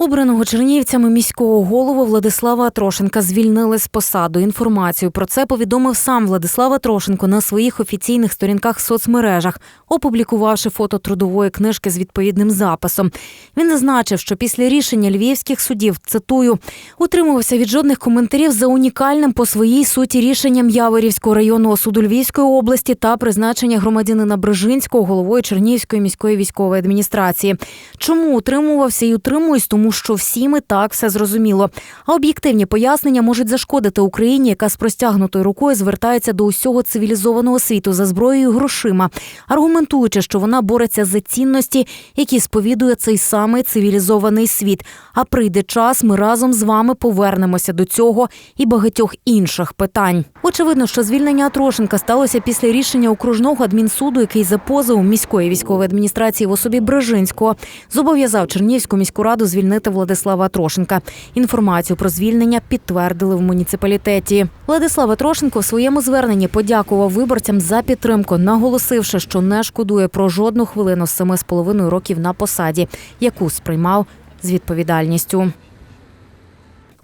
Обраного чернігівцями міського голову Владислава Трошенка звільнили з посаду. Інформацію про це повідомив сам Владислав Трошенко на своїх офіційних сторінках в соцмережах, опублікувавши фото трудової книжки з відповідним записом. Він зазначив, що після рішення львівських судів цитую утримувався від жодних коментарів за унікальним по своїй суті рішенням Яворівського районного суду Львівської області та призначення громадянина Брижинського головою Чернігівської міської військової адміністрації. Чому утримувався і утримуюсь, тому що всім і так все зрозуміло. А об'єктивні пояснення можуть зашкодити Україні, яка з простягнутою рукою звертається до усього цивілізованого світу за зброєю і грошима, аргументуючи, що вона бореться за цінності, які сповідує цей самий цивілізований світ. А прийде час, ми разом з вами повернемося до цього і багатьох інших питань. Очевидно, що звільнення Трошенка сталося після рішення окружного адмінсуду, який за позовом міської військової адміністрації в особі Брижинського зобов'язав Чернігівську міську раду звільнити Владислава Трошенка. Інформацію про звільнення підтвердили в муніципалітеті. Владислава Трошенко в своєму зверненні подякував виборцям за підтримку, наголосивши, що не шкодує про жодну хвилину з семи з половиною років на посаді, яку сприймав з відповідальністю.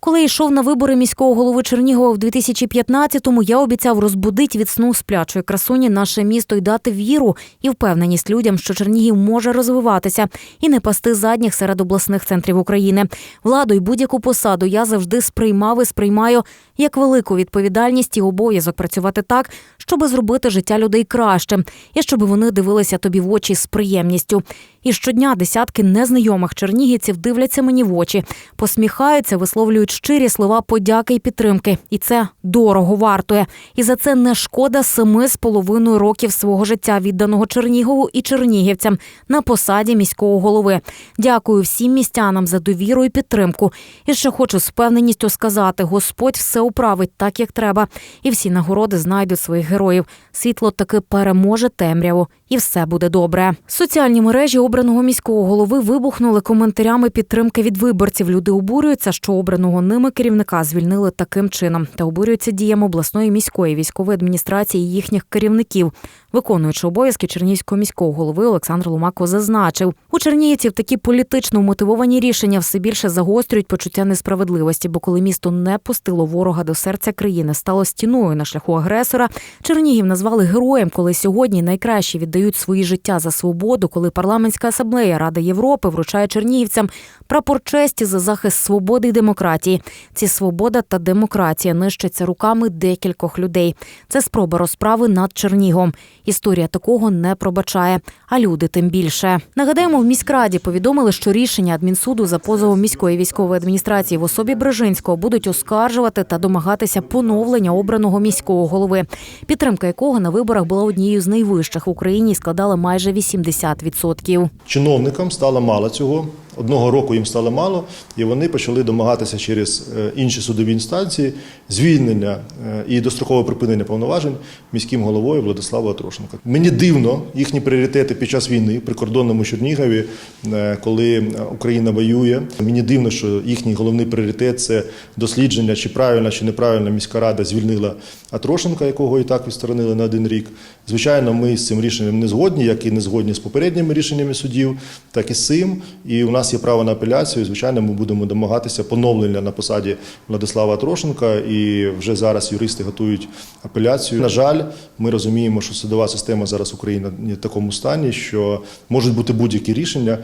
Коли йшов на вибори міського голови Чернігова в 2015-му, я обіцяв розбудити від сну сплячої красуні наше місто і дати віру і впевненість людям, що Чернігів може розвиватися і не пасти задніх серед обласних центрів України. Владу й будь-яку посаду я завжди сприймав і сприймаю як велику відповідальність і обов'язок працювати так, щоб зробити життя людей кращим, і щоб вони дивилися тобі в очі з приємністю. І щодня десятки незнайомих чернігівців дивляться мені в очі, посміхаються, висловлюють щирі слова подяки і підтримки. І це дорого вартує. І за це не шкода семи з половиною років свого життя відданого Чернігову і чернігівцям на посаді міського голови. Дякую всім містянам за довіру і підтримку. І ще хочу з впевненістю сказати: Господь все управить так, як треба, і всі нагороди знайдуть своїх героїв. Світло таки переможе темряву, і все буде добре. Соціальні мережі обраного міського голови вибухнули коментарями підтримки від виборців. Люди обурюються, що обраного ними керівника звільнили таким чином, та обурюються діям обласної міської військової адміністрації і їхніх керівників. Виконуючи обов'язки Чернігівського міського голови Олександр Ломако зазначив, у чернігівців такі політично мотивовані рішення все більше загострюють почуття несправедливості, бо коли місто не пустило ворога до серця країни, стало стіною на шляху агресора. Чернігів назвали героєм, коли сьогодні найкращі віддають свої життя за свободу, коли парламентська асамблея Ради Європи вручає чернігівцям прапор честі за захист свободи і демократії. Ці свобода та демократія нищаться руками декількох людей. Це спроба розправи над Чернігом. Історія такого не пробачає, а люди тим більше. Нагадаємо, в міськраді повідомили, що рішення адмінсуду за позовом міської військової адміністрації в особі Брижинського будуть оскаржувати та домагатися поновлення обраного міського голови, підтримка якого на виборах була однією з найвищих в Україні і складала майже 80%. Чиновникам стало мало цього. Одного року їм стало мало, і вони почали домагатися через е, інші судові інстанції звільнення е, і дострокове припинення повноважень міським головою Владислава Трошенка. Мені дивно їхні пріоритети під час війни при кордонному Чернігові, е, коли Україна воює. Мені дивно, що їхній головний пріоритет це дослідження, чи правильно чи неправильно міська рада звільнила Атрошенка, якого і так відсторонили на один рік. Звичайно, ми з цим рішенням не згодні, як і не згодні з попередніми рішеннями судів, так і з цим. І у нас є право на апеляцію. Звичайно, ми будемо домагатися поновлення на посаді Владислава Трошенка, і вже зараз юристи готують апеляцію. На жаль, ми розуміємо, що судова система зараз Україна в такому стані, що можуть бути будь-які рішення.